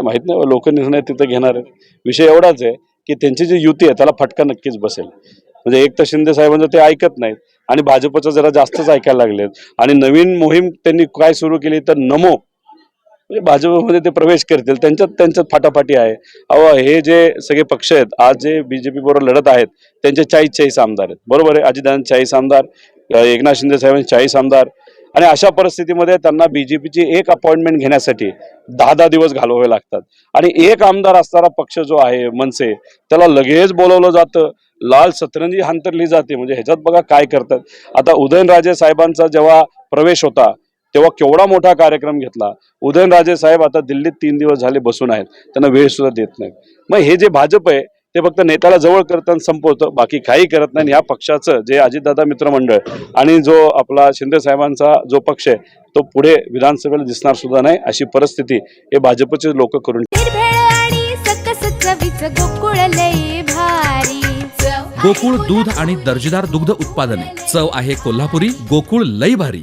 काय माहीत नाही लोक निर्णय तिथं घेणार आहेत. विषय एवढाच आहे की त्यांची जी युती आहे त्याला फटका नक्कीच बसेल. म्हणजे एक तर शिंदे साहेबांचं ते ऐकत नाहीत आणि भाजपचं जरा जास्तच ऐकायला लागलेत. आणि नवीन मोहीम त्यांनी काय सुरू केली तर नमो म्हणजे भाजपमध्ये ते प्रवेश करतील. त्यांच्यात त्यांच्यात फाटाफाटी आहे. अहो हे जे सगळे पक्ष आहेत आज जे बीजेपी बरोबर लढत आहेत त्यांचे चाळीस चाळीस आमदार आहेत. बरोबर आहे अजितदान चाळीस आमदार एकनाथ शिंदे साहेबांचे चाळीस आमदार आणि अशा परिस्थितीमध्ये त्यांना बीजेपीची एक अपॉइंटमेंट घेण्यासाठी दहा दहा दिवस घालवावे लागतात. आणि एक आमदार असणारा पक्ष जो आहे मनसे त्याला लगेच बोलवलं जातं. लाल सतरंजी हांतरली जाते. म्हणजे ह्याच्यात बघा काय करतात. आता उदयनराजे साहेबांचा जेव्हा प्रवेश होता तेव्हा केवढा मोठा कार्यक्रम घेतला. उदयनराजे साहेब आता दिल्लीत तीन दिवस झाले बसून आहेत. त्यांना वेळ सुद्धा देत नाही मग हे जे भाजप आहे ते फक्त नेत्याला जवळ करतं आणि संपवतं बाकी काही करत नाही. आणि या पक्षाचं जे अजितदादा मित्रमंडळ आणि जो आपला शिंदे साहेबांचा जो पक्ष आहे तो पुढे विधानसभेला दिसणार सुद्धा नाही अशी परिस्थिती हे भाजपचे लोक करून गोकुळ दूध आणि दर्जेदार दुग्ध उत्पादने. चव आहे कोल्हापुरी गोकुळ लई भारी.